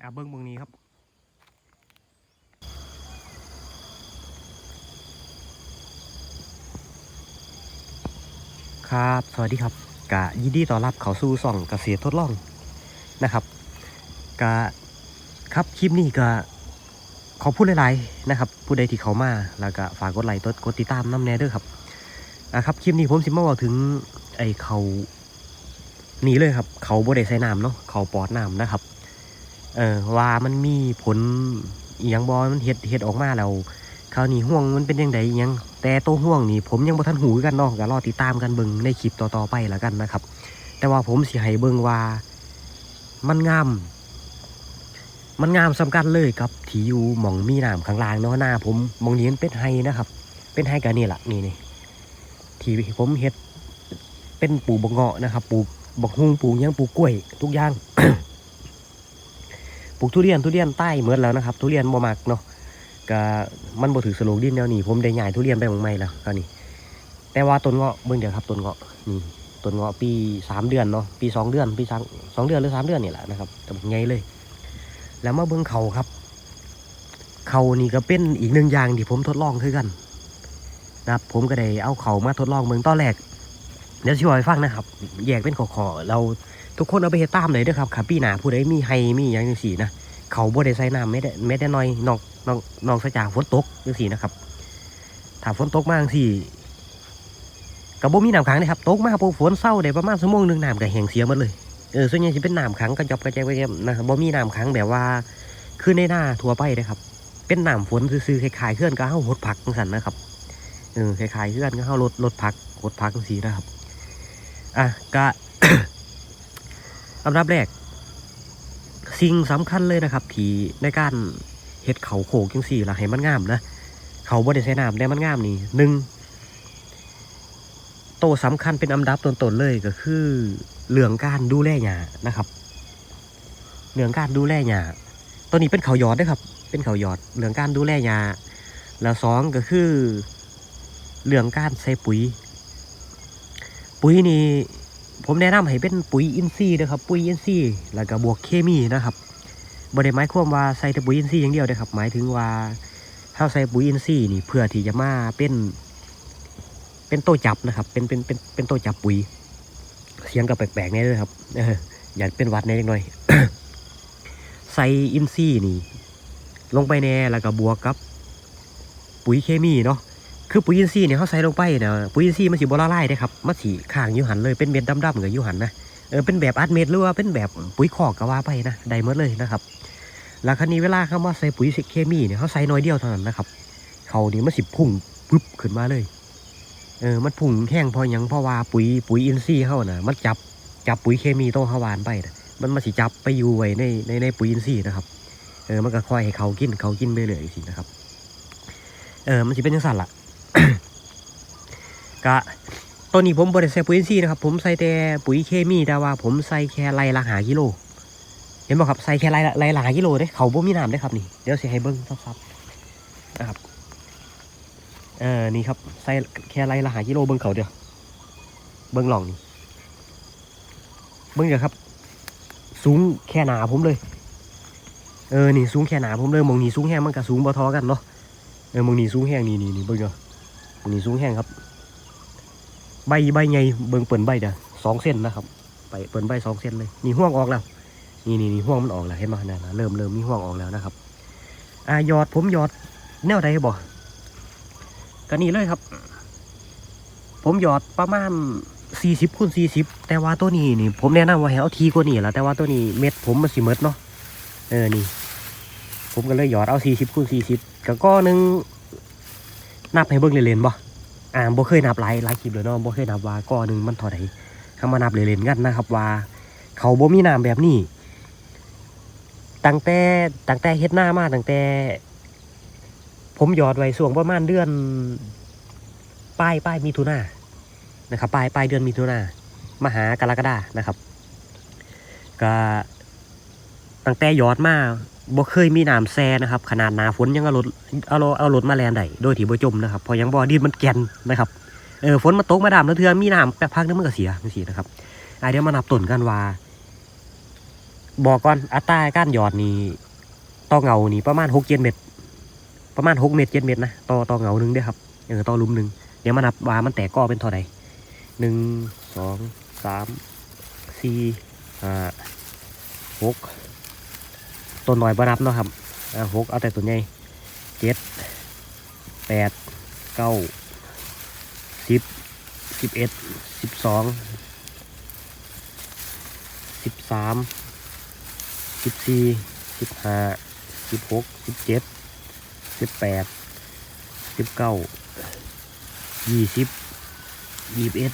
อ่าเบิ้งเบิ้งนี้ครับครับสวัสดีครับกะยินดีต้อนรับเข้าสู่ส่องเกษตรทดลองนะครับกะครับคลิปนี้ก็ขอพูดหลายๆนะครับผู้ใดที่เขามาแล้วก็ฝากกดไลค์กดติดตามน้ำแน่เด้วยครับอะครับคลิปนี้ผมสิมาบอกถึงไอ้เขานี่เลยครับ เขาบ่ได้ใส่น้ำเนาะเขาปอดน้ำนะครับ เออว่ามันมีผลอหยังบอมันเห็ดเห็ดออกมาแล้วคราวนี้ห่วงมันเป็นยังไงยัง แต่ตัวห่วงนี่ผมยังบ่ทันหูกันเนาะก็รอติดตามกันเบิ่งในคลิปต่อๆไปแล้วกันนะครับ แต่ว่าผมสิให้เบิ่งว่า มันงาม มันงามสำคัญเลยกับที่อยู่หม่องมีน้ำข้างล่างเนาะหน้า ผมหมองนี้มันเป็นไฮนะครับ เป็นไฮกันนี่แหละนี่นี่ที่ผมเฮ็ดเป็นปลูกบกเงาะนะครับปลูกบกฮุงปลูกยังปลูกกล้วย ทุกอย่าง ปลูกทุเรียนทุเรียนใต้เหมือนแล้วนะครับ ทุเรียนบ่มักเนาะก็มันบ่ถือสโลกดินแนวนี้ผมได้ย้ายทุเรียนไปหม่องใหม่แล้วก็นี่แต่ว่าต้นเงาะเบิ่งเดียวครับต้นเงาะนี่ต้นเงาะปีสามเดือนเนาะปีสองเดือนปีสองสองเดือนหรือสามเดือนนี่แหละนะครับแต่ใหญ่เลย แล้วมาเบิ่งเขาครับ เขานี่ก็เป็นอีกหนึ่งอย่างที่ผมทดลองคือกันนะครับผมก็ได้เอาเขามาทดลองเบิ่งตอนแรกเดี๋ยวช่วยฟังนะครับ แยกเป็นขอๆเรา ทุกคนเอาไปเฮ็ดตามเลยเด้อครับขาปีหนาผู้ใดมีไฮมีอย่างจังซี่นะเขาบ่ได้ใส่น้ำไม่ได้ไม่ได้น้อยนอกนอกนอกจากฝนตกจังซี่นะครับถ้าฝนตกมาจังซี่ก็บ่มีน้ำขังนะครับตกมาพอฝนเศร้าได้ประมาณชั่วโมงหนึ่งน้ำก็แห้งเสียหมดเลยเออส่วนใหญ่จะเป็นน้ำขังกระจบกระแจกกระแจกนะครับบ่มีน้ำขังแบบว่าคือในหน้าทั่วไปนะครับ เป็นน้ำฝนซื่อๆคล้ายๆเคลื่อนก็เฮาหดผักจังซั่นนะครับเออคล้ายๆเคลื่อนก็เฮาลดลดผักหดผักจังซี่นะครับอะก็ อันดับแรก สิ่งสำคัญเลยนะครับ ที่ในการเฮ็ดเขาโขกจังซี่ละให้มันงามนะเขาบ่ได้ใช้น้ำแต่มันงามนี่หนึ่งโตวสำคัญเป็นอันดับต้นๆเลยก็คือเรื่องการดูแลหญ้านะครับเรื่องการดูแลหญ้าตัวนี้เป็นเขาหยอดด้วยครับ เป็นเขาหยอดเรื่องการดูแลหญ้าแล้วสองก็คือเรื่องการใส่ปุ๋ย ปุ๋ยนี่ ผมแนะนำให้เป็นปุ๋ยอินทรีย์นะครับ ปุ๋ยอินทรีย์แล้วก็บวกเคมีนะครับบ่ได้หมายความว่าใส่แต่ปุ๋ยอินทรีย์อย่างเดียวนะครับ หมายถึงว่าถ้าใส่ปุ๋ยอินทรีย์นี่เพื่อที่จะมาเป็น เป็นโตจับนะครับ เป็นเป็นเป็นเป็นโตจับปุ๋ย เสียงกับแปลกๆแน่เลยครับอยากเป็นวัดแน่จังหน่อยใส่อินซีย์นี่ ลงไปแน่แล้วก็บวกกับ ปุ๋ยเคมีเนาะ คือปุ๋ยอินทรีย์เนี่ยเขาใส่ลงไปเนี่ยปุ๋ยอินทรีย์มันสีบละลายได้ครับมันสีข้างยูหันเลยเป็นเม็ดดำๆกับอยูหันนะเออเป็นแบบอัดเม็ดหรือว่าเป็นแบบปุ๋ยคอกก็ว่าไปนะได้หมดเลยนะครับแล้วครั้นี้เวลาเขามาใส่ปุ๋ยเคมีเนี่ยเขาใส่น้อยเดียวเท่านั้นนะครับเขานี่มันสิพุ่งปึ๊บขึ้นมาเลยเออมันพุ่งแห้งพอหยังเพราะว่าปุ๋ยปุ๋ยอินทรีย์เขาน่ะมันจับจับปุ๋ยเคมีต้องเขาหวานไปนะมันมาสิจับไปอยู่ไว้ในในในปุ๋ยอินทรีย์นะครับเออมันก็ค่อยให้เขากินเขากินไปเรื่อยสินะครับเออมันสิเป็นยังสั่นละ กะตัวนี้ผมบริใส่ปุ๋ยอินทรีย์นะครับ ผมใส่แต่ปุ๋ยเคมีแต่ว่าผมใส่แค่ไรละหากิโล เห็นบ่ครับใส่แค่ไรไรละหากิโลเด้เขาบ่มีน้ำเด้ครับนี่เดี๋ยวสิให้เบิ้งซับนะครับเออนี่ครับใส่แค่ไรละหากิโลเบิ้งเขาเดียวเบิ้งหล่องนี่เบิ้งเดี๋ยวครับ สูงแค่หนาผมเลยเออนี่สูงแค่หนาผมเลยมองนี่สูงแห้งมันก็สูงบ่ทอกันเนาะเออมองนี่สูงแห้งนี่นี่นี่เบิ้งเดียว นี่สูงแห้งครับ ใบใบใหญ่เบิ้งเปิ่นใบเด้อสองเส้นนะครับ ไปเปิ่นใบสองเส้นเลยนี่ห่วงออกแล้ว นี่นี่นี่ห่วงมันออกแล้วเห็นไหมนั่นนะเริ่มเริ่มมีห่วงออกแล้วนะครับอ่ายอดผมยอดแนวใดบ่ก็นี่เลยครับ ผมหยอดประมาณสี่สิบคูณสี่สิบแต่ว่าตัวนี้นี่ ผมแนะนำว่าให้เอาทีกว่านี้แหละแต่ว่าตัวนี้เม็ดผมมันสิเม็ดเนาะเออนี่ ผมก็เลยหยอดเอาสี่สิบคูณสี่สิบก็ก้อนึงนับให้เบิ่งเล่นๆบ่ อ่าบ่เคยนับหลายหลายคลิปเลยเนาะบ่เคยนับว่าก้อหนึ่งมันเท่าไหร่คำมานับเล่นๆกันนะครับว่า เขาบ่มีน้ำแบบนี้ตั้งแต่ตั้งแต่เฮ็ดหน้ามาตั้งแต่ ผมยอดไว้ส่วงประมาณเดือนปลายปลายมีทุนานะครับปลายปลายเดือนมีทุนามาหากรกฎานะครับ ก็ตั้งแต่ยอดมา บ่เคยมีน้ำแซ่นะครับ ขนาดหนาฝนยังเอารถเอารถเอารถมาแลนได้โดยที่บ่จมนะครับ พอยังบ่ดินมันแกนนะครับเออฝนมาตกมาดามแล้วเทือมีน้ำแป๊บพักนึงมันก็เสียจังซี่นะครับอะเดี๋ยวมานับต้นกันว่าบอกก่อนอัตราการหยอดนี่ต่อเงานี่ประมาณหกเจ็ดเม็ดประมาณหกเม็ดเจ็ดเม็ดนะต่อต่อเงาหนึ่งเด้อครับเออต่อลุมหนึ่งเดี๋ยวมานับว่ามันแตกก้อเป็นเท่าไหร่หนึ่งสองสามสี่ห้าหก ต้นหน่อยบ่นับเนาะครับหกเอาแต่ต้นใหญ่เจ็ดแปดเก้าสิบสิบเอ็ดสิบสองสิบสามสิบสี่สิบห้าสิบหกสิบเจ็ดสิบแปดสิบเก้ายี่สิบยี่สิบเอ็ด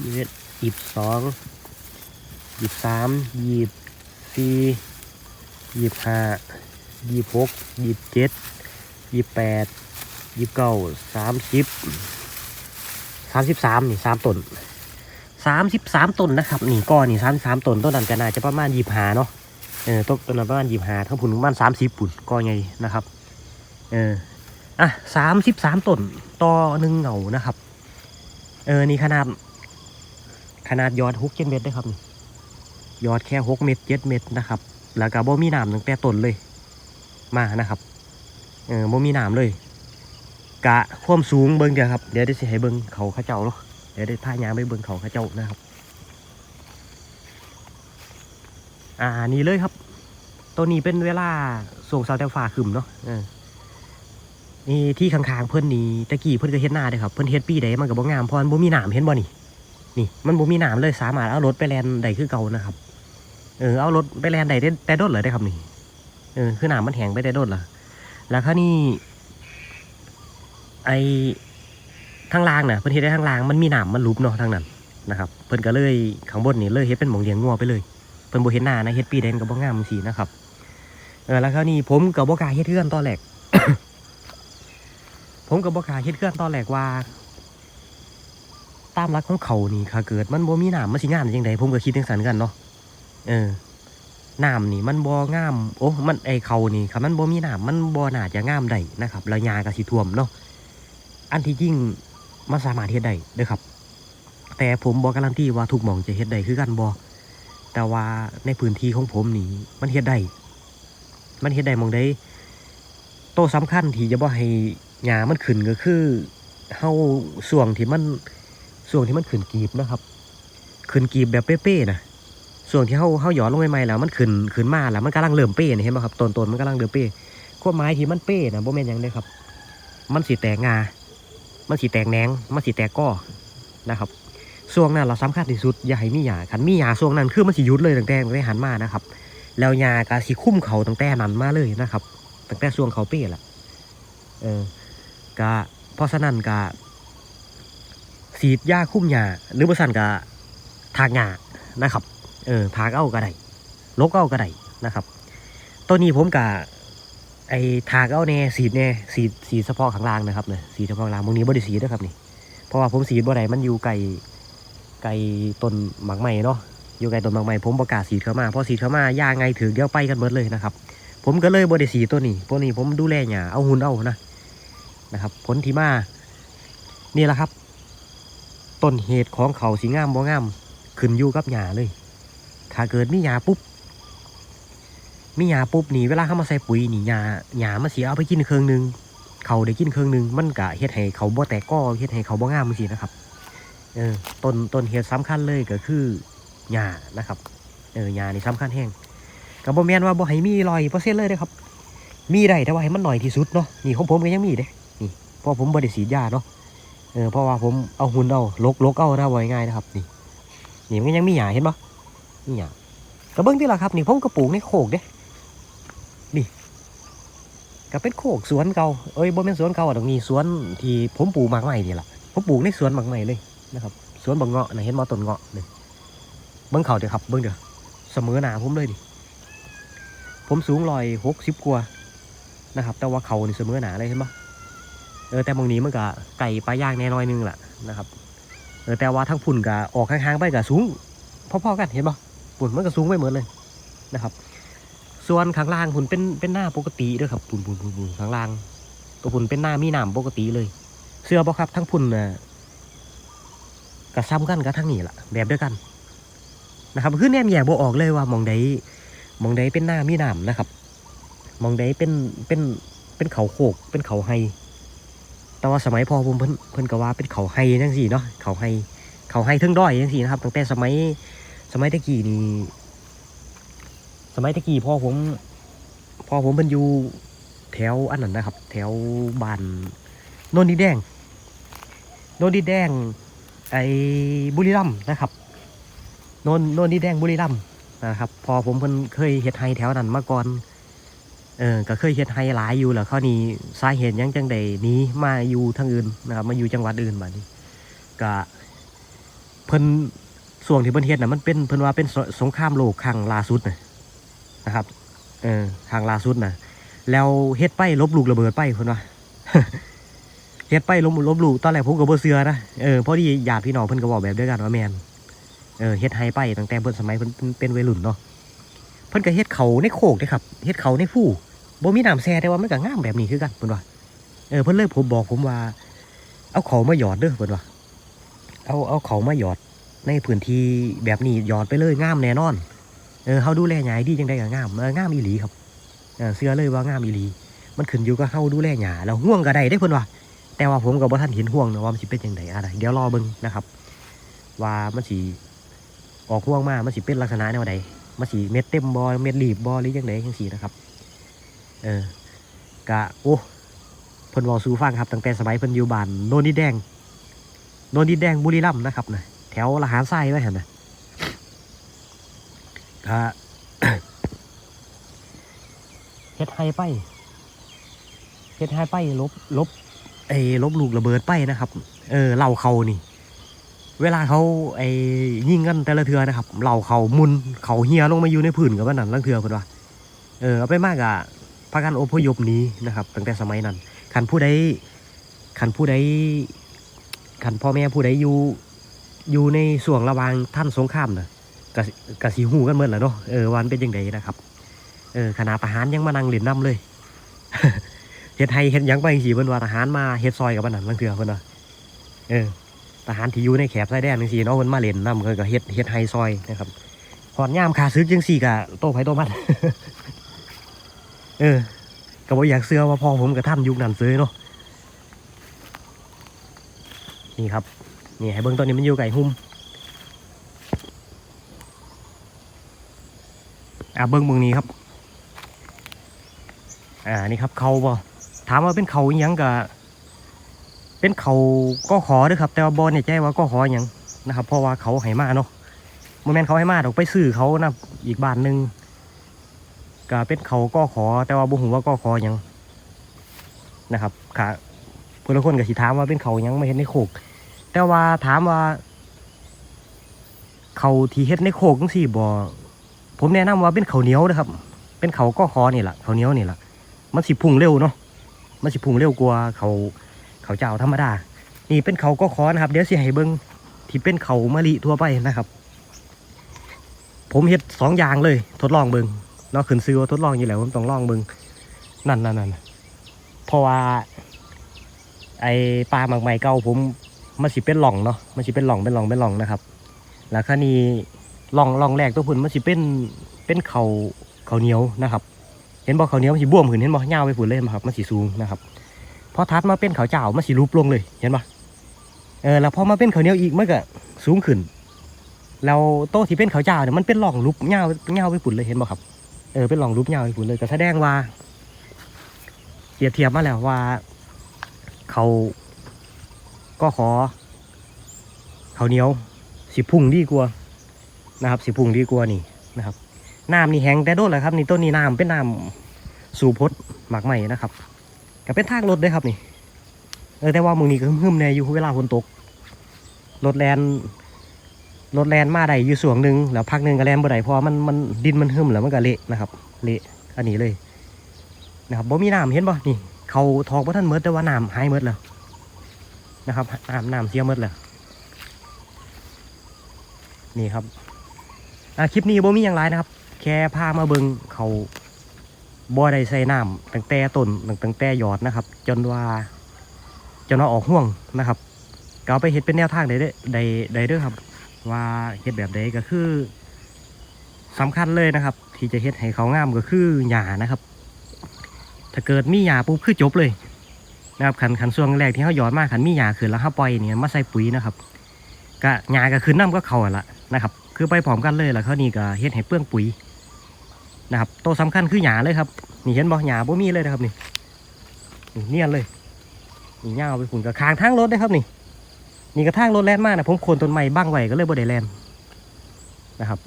ยี่สิบเอ็ดยี่สิบสองยี่สิบสามยี่สิบ สี่ยี่ห้ายี่หกยี่เจ็ดยี่แปดยี่เก้าสามสิบสามสิบสามนี่สามต้นสามสิบสามต้นนะครับนี่ก้อนนี่สามสามต้นต้นนั้นก็น่าจะประมาณยี่ห้าเนาะเออต้นต้นนั้นประมาณยี่ห้าทั้งผุนประมาณสามสิบปุ่นก้อนใหญ่นะครับเอออะสามสิบสามต้นต่อหนึ่งเหงานะครับ เออนี่ขนาดขนาดยอดหกเจ็ดเมตรได้ครับนี่ ยอดแค่หกเมตรเจ็ดเมตรนะครับ แล้วก็บ่มีน้ำตั้งแต่ต้นเลย มานะครับเออบ่มีน้ำเลย กะความสูงเบิ่งเดียวครับ เดี๋ยวได้สิให้เบิ่งเขาข้าเจ้าเนาะเดี๋ยวได้พายางไปเบิ่งเขาข้าเจ้านะครับ อ่านี่เลยครับ ตัวนี้เป็นเวลาส่งสาแต่ฟ้าขึ้นเนาะเออนี่ที่ข้างๆเพิ่นนี่ตะกี้เพิ่นก็เฮ็ดหน้าเด้ครับเพิ่นเฮ็ดปีใดมันก็บ่งามเพราะมันบ่มีน้ำเห็นบ่นี่นี่มันบ่มีน้ำเลยสามารถเอารถไปแลนได้คือเก่านะครับ เออเอารถไปแลนได้ได้แต่โดดเลยได้ครับนี่เออคือหน้ำมันแหงไปได้โดดเละแล้วคราวนี้ไอทางล่างน่ะเพิ่นเฮ็ดได้ทางล่างมันมีหน้ำมันลุบเนาะทางนั้นนะครับเพิ่นก็เลยข้างบนนี่เลยเฮ็ดเป็นหมองเลี้ยงงัวไปเลยเพิ่นบ่เฮ็ดหน้านะเฮ็ดปีแดงก็บ่งามจังซี่นะครับเออแล้วคราวนี้ผมก็บ่กล้าเฮ็ดเฮือนตอนแรกผมก็บ่กล้าเฮ็ดเฮือนตอนแรกว่า ตามหลักของเขานี่ถ้าเกิดมันบ่มีหน้ำมันสิงามจังไดผมก็คิดจังซั่นกันเนาะ เออน้ำนี่มันบ่งาม โอ้มันไอเขานี่ครับมันบ่มีน้ำมันบ่น่าจะงามได้นะครับแล้วยาก็สิท่วมเนาะอันที่จริงมันสามารถเฮ็ดได้เด้อครับ แต่ผมบ่การันตีว่าทุกหม่องจะเฮ็ดได้คือกันบ่แต่ว่าในพื้นที่ของผมนี่มันเฮ็ดได้มันเฮ็ดได้มองได้โตสำคัญที่จะบ่ให้หญ้ามันขึ้นก็คือเฮาส่วงที่มันส่วงที่มันขึ้นกีบนะครับ ขึ้นกีบแบบเป๊ะๆนะ ส่วนที่เขาเขาหยอดลงใหม่ๆแล้วมันขึ้นขึ้นมาแล้วมันกำลังเริ่มเป้เห็นไหมครับต้นต้นมันกำลังเริ่มเป้ขั้วไม้ที่มันเป้นะโบแมนยังเลยครับ มันสีแตกงา มันสีแตกแหนงมันสีแตกก้อนะครับช่วงนั้นเราสำคัญที่สุดอย่าให้มีหยาขันมีหยาช่วงนั้นคือมันสียุดเลยตั้งแต่ตั้งแต่หันมานะครับ แล้วหยากะสีคุ้มเขาตั้งแต่นั้นมาเลยนะครับตั้งแต่ช่วงเขาเป้ละเออกะเพราะฉะนั้นกะสีดยาคุ้มหยาหรือบริษัทกะทางหยานะครับ เออพากเอาก็ได้ลกเอาก็ได้นะครับ ตัวนี้ผมกะไอ้ทากเอาแน่สีดแน่สีดสีเฉพาะข้างล่างนะครับเนี่ยสีเฉพาะข้างล่างบางนี้บริสีด้วยครับนี่ เพราะว่าผมสีบ่ได้มันอยู่ไกลไกลต้นหมากไม้เนาะอยู่ไกลต้นหมากไม้ผมประกาศสีเข้ามาเพราะสีเข้ามาย่าไงถือเดี๋ยวไปกันเบิดเลยนะครับ ผมก็เลยบริสีตัวนี้ตัวนี้ผมดูแลหยาเอาหุ่นเอานะนะครับ ผลที่มานี่แหละครับต้นเหตุของเขาสีงามบ่งาม ขึ้นอยู่กับหยาเลย ถ้าเกิดมีหยาปุ๊บ มีหยาปุ๊บนี่เวลาเขามาใส่ปุ๋ยนี่หยาหยามันเสียเอาไปกินเครื่องหนึง เขาได้กินเครื่องหนึง มันกะเฮ็ดให้เขาบ่แตกก้อเฮ็ดให้เขาบ่งามสินะครับ เออต้นต้นเหตุสำคัญเลยก็คือหญ้านะครับ เออหญ้านี่สำคัญแห้งก็บ่แม่นว่าบ่ให้มีร้อยเปอร์เซ็นต์เลยเด้ครับ มีได้แต่ว่าให้มันหน่อยที่สุดเนาะ นี่ของผมก็ยังมีเด้ นี่เพราะผมบ่ได้ฉีดยาเนาะเออเพราะว่าผมเอาหุ่นเอาลกลกเอานะไว้ง่ายนะครับ นี่นี่มันก็ยังมีหญ้าเห็นปะ นี่ยังก็เบิ้องที่ละครับ นี่ผมก็ปลูกในโคกเด้นี่ก็เป็นโคกสวนเก่าเอ้ยบ่เป็นสวนเก่าอะตรงนี้สวนที่ผมปลูกหมากใหม่นี่แหละผมปลูกในสวนหมากใหม่เลยนะครับสวนบังเงาะนะเห็นมาต้นเงาะเลยเบิ้องเขาเดี๋ยวครับเบิ้องเดี๋ยวเสมอหนาผมเลยดิผมสูงร้อยหกสิบกว่านะครับ แต่ว่าเขานี่เสมอหนาเลยเห็นปะเออแต่บางนี้มันก็ไก่ปลาย่างแน่น้อยนึงแหละนะครับเออแต่ว่าทั้งพุ่นก็ออกข้างๆไปก็สูงพอๆกันเห็นปะ ปุ่นมันก็สูงไปเหมือนเลยนะครับ ส่วนข้างล่างพุ่นเป็นเป็นหน้าปกติเด้วยครับปุ่นปุ่นปุ่นปุ่นข้างล่าง ตัวพุ่นเป็นหน้ามีหน้ำปกติเลย เสื้อบ่ครับทั้งพุ่นน่ะกระซ้ำกันกับทั้งนี้ล่ะแบบเดียวกันนะครับคือแนมแยกบ่ออกเลยว่ามองใดมองใดเป็นหน้ามีหน้ำนะครับมองใดเป็นเป็นเป็นเขาโคกเป็นเขาไฮแต่ว่าสมัยพอผมเพิ่นเพิ่นก็ว่าเป็นเขาไฮจังซี่เนาะเขาไฮเขาไฮทึ่งด้อยจังซี่นะครับตั้งแต่สมัย สมัยตะกี้นี่สมัยตะกี้พ่อผมพ่อผมเพิ่นอยู่แถวอันนั้นนะครับ แถวบ้านโนนดิแดงโนนดิแดง ไอ้บุรีรัมนะครับโนนโนนดิแดงบุรีรัมนะครับพอผมเพิ่นเคยเฮ็ดไฮแถวนั้นมาก่อนเออก็เคยเฮ็ดไฮหลายอยู่แล้วคราวนี้สาเหตุยังจังใดนี้มาอยู่ทางอื่นนะครับมาอยู่จังหวัดอื่นบัดนี้ก็เพิ่น ส่วนที่เพิ่นเฮ็ดน่ะมันเป็นเพิ่นว่าเป็นสสงครามโลกครั้งล่าสุดน่ะนะครับเออครั้งล่าสุดน่ะแล้วเฮ็ดไปลบลูกระเบิดไปเพิ่นว่าเฮ็ดไปลบลบลูกตอนแรกผมก็บ่เชื่อนะเออพอดีญาติพี่น้องเพิ่นก็บอกแบบเดียวกันว่าแม่นเออเฮ็ดไฮไปตั้งแต่เพิ่นสมัยเพิ่นเพิ่นเป็นวัยรุ่นเนาะเพิ่นก็เฮ็ดเขาในโคกเด้ครับเฮ็ดเขาในฟูบ่มีน้ำแซ่แต่ว่ามันก็งามแบบนี้คือกันเพิ่นว่าเออเพิ่นเลยผมบอกผมว่า เอาเขามาหยอดเด้อเพิ่นว่าเอาเอาเขามาหยอด ในพื้นที่แบบนี้หยอดไปเลยงามแน่นอน เออเฮาดูแลหญ้าให้ดีจังได๋ก็งามเอองามอีหลีครับเออเชื่อเลยว่างามอีหลี มันขึ้นอยู่กับเฮาดูแลหญ้าแล้วห่วงก็ได้เด้เพิ่นว่าแต่ว่าผมกับว่ท่านเห็นห่วงนะว่ามันสิเป็นยังไงอะไรเดี๋ยวรอเบิ่งนะครับ ว่ามันสิออกห่วงมามันสิเป็นลักษณะแนวใดมันสิเม็ดเต็มบอเม็ดรีบบอหรือยังไงจังซี่นะครับ เออกะโอ้เพิ่นว้าสู่ฟังครับตั้งแต่สมัยเพิ่นอยู่บ้านโนนดิแดงโนนดิแดงบุรีรัมย์นะครับนะแถ วละหารทรายไว้เหั่นนะกะเฮ็ดให้ไปเฮ็ดให้ไปลบลบไอ้ลบลูกระเบิดไปนะครับ เออเหล่าเขานี่ เวลาเขาไอ้ยิงกันแต่ละเทือนะครับเหล่าเขามุนเขาเฮียลงมาอยู่ในผืนกับนั่นลังเทือเพิ่นว่าเออเอาไปมากอะพากันอพยพหนี้นะครับตั้งแต่สมัยนั้นขันผู้ใดขันผู้ใดขันพ่อแม่ผู้ใดอยู่ อยู่ในส่วงระวางท่านสงครามน่ะกะกะสีหูกันเมื่อแหละเนาะเออวันเป็นยังไงนะครับเออขนาดทหารยังมานั่งเล่นน้ำเลยเฮ็ดไทยเฮ็ดยังไปสิเพิ่นว่าทหารมาเฮ็ดซอยกับมันนั่นลังเทือเพิ่นว่าเออทหารที่อยู่ในแคบชายแดนจังซี่เนาะเพิ่นมาเล่นนำเพิ่นก็เฮ็ดเฮ็ดไฮซอยนะครับหอดยามขาซึกจังซี่ก็โตไผโตมันเออก็บ่อยากเชื่อว่าพ่อผมกับท่านยุคนั้นซื้อเนาะนี่ครับ นี่ให้เบิ่งตัวนี้มันอยู่ไก่หุ่มอะเบิ่งเบิ่งนี้ครับ อ่านี่ครับเขาบ่ถามว่าเป็นเขาอิหยังกะเป็นเขาก็ขอด้วยครับ แต่ว่าบอลเนี่ยใจว่าก็ขออิหยังนะครับ เพราะว่าเขาให้มาเนาะโมเมนต์เขาให้มาดอกไปซื้อเขานะอีกบ้านหนึ่งก็เป็นเขาก็ขอ แต่ว่าบุหูว่าก็ขออิหยังนะครับค่ะเพื่อนลคนก็สิถามว่าเป็นเขายังไม่เห็นในโคก แต่ว่าถามว่า เขาที่เฮ็ดในโคกจังซี่บ่ผมแนะนำว่าเป็นเขาเหนียวนะครับ เป็นเขาก็ขอนี่แหละเขาเหนียวนี่แหละมันสิพุ่งเร็วเนาะมันสิพุ่งเร็วกว่าเขาเขาเจ้าธรรมดา นี่เป็นเขาก็ขอนะครับ เดี๋ยวสิให้เบิ้งที่เป็นเขามะลิทั่วไปนะครับ ผมเฮ็ดสองอย่างเลย ทดลองเบิ้งเนาะขึ้นซื้อว่าทดลองอยู่แล้วผมต้องลองเบิ้งนั่นนั่นนั่นเพราะว่า ไอ้ปลาหมักไหม้เก่าผม มันสิเป็นหล่องเนาะมันสิเป็นหล่องเป็นหล่องเป็นหล่องนะครับ แล้วครานี้หล่องหล่องแรกตัวพุ่นมันสิเป็นเป็นเขาเขาเหนียวนะครับ เห็นบ่เขาเหนียวมันสิบวมขึ้นเห็นบ่ยาวไปฝุ่นเลยเห็นบ่ครับมันสิสูงนะครับพอทัดมาเป็นเขาเจ้ามันสิรูปลงเลยเห็นบ่เออแล้วพอมาเป็นเขาเหนียวอีกมันก็สูงขึ้นแล้วโต๊ะที่เป็นเขาเจ้าเนี่ยมันเป็นร่องรูปยาวๆาไปฝุ่นเลยเห็นบ่ครับเออเป็นร่องรูปยาวไปฝุ่นเลยก็แสดงว่าเปรียบเทียบมาแล้วว่าเขา ก็ขอข้าวเหนียวสิพุ่งดีกว่านะครับ สิพุ่งดีกว่านี่นะครับน้ำนี่แห้งแต่โดนแหละครับนี่ต้นนี้น้ำเป็นน้ำสูพดหมักใหม่นะครับก็เป็นทางรถด้วยครับนี่เออแต่ว่ามึงนี่ก็หึมๆแน่อยู่เวลาฝนตกรถแลนรถแลนมาได้อยู่ส่วงหนึ่งแล้วพักหนึ่งก็แลนบ่ได้พราะว่ามันมันดินมันหึมแล้วมันก็เละนะครับ เละอันนี้เลยนะครับบ่มีน้ำเห็นบ่นี่เขาทอกบ่ท่านเมดแต่ว่าน้ำหายเมดแล้ว นะครับน้ำน้ำเสียเมดแล้วนี่ครับคลิปนี้บ่มีอย่างไรนะครับ แค่พามาเบิงเขาบ่ได้ใส่น้ำตั้งแต่ต้นตั้งแต่ยอดนะครับ จนว่าจนว่าออกห่วงนะครับก็เอาไปเฮ็ดเป็นแนวทางได้เด้ได้ได้เด้อครับ ว่าเฮ็ดแบบใดก็คือสำคัญเลยนะครับ ที่จะเฮ็ดให้เขางามก็คือหญ้านะครับ ถ้าเกิดมีหญ้าปุ๊บคือจบเลย นะครับขันขันช่วงแรกที่เขาหยอดมากขันมีหญ้าขึ้นแล้วเขาปล่อยเนี่ยมาใส่ปุ๋ยนะครับก็หญ้าก็ขึ้นน้ำก็เขาละนะครับ คือไปพร้อมกันเลยแล้วเขานี่ก็เฮ็ดให้เปลืองปุ๋ยนะครับตัวสำคัญคือหญ้าเลยครับนี่เห็นบ่หญ้าบ่มีเลยนะครับนี่นี่เนียนเลยนี่เงาไปฝุ่นกับคางทางรถได้ครับนี่นี่กระทางรถแล่นมากนะผมโคนต้นไม้บ้างไว้ก็เลยบ่ได้แล่นนะครับ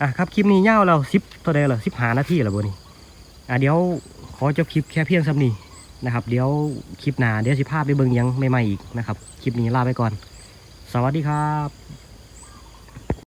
อะครับคลิปนี้ยาวแล้วสิบตัวใดแล้วสิบหานาทีแล้วบ่นี่อะเดี๋ยวขอจบคลิปแค่เพียงสำนี้ นะครับ เดี๋ยวคลิปหน้าเดี๋ยวสิภาพไปเบิ่งยังใหม่ๆอีกนะครับ คลิปนี้ลาไปก่อน สวัสดีครับ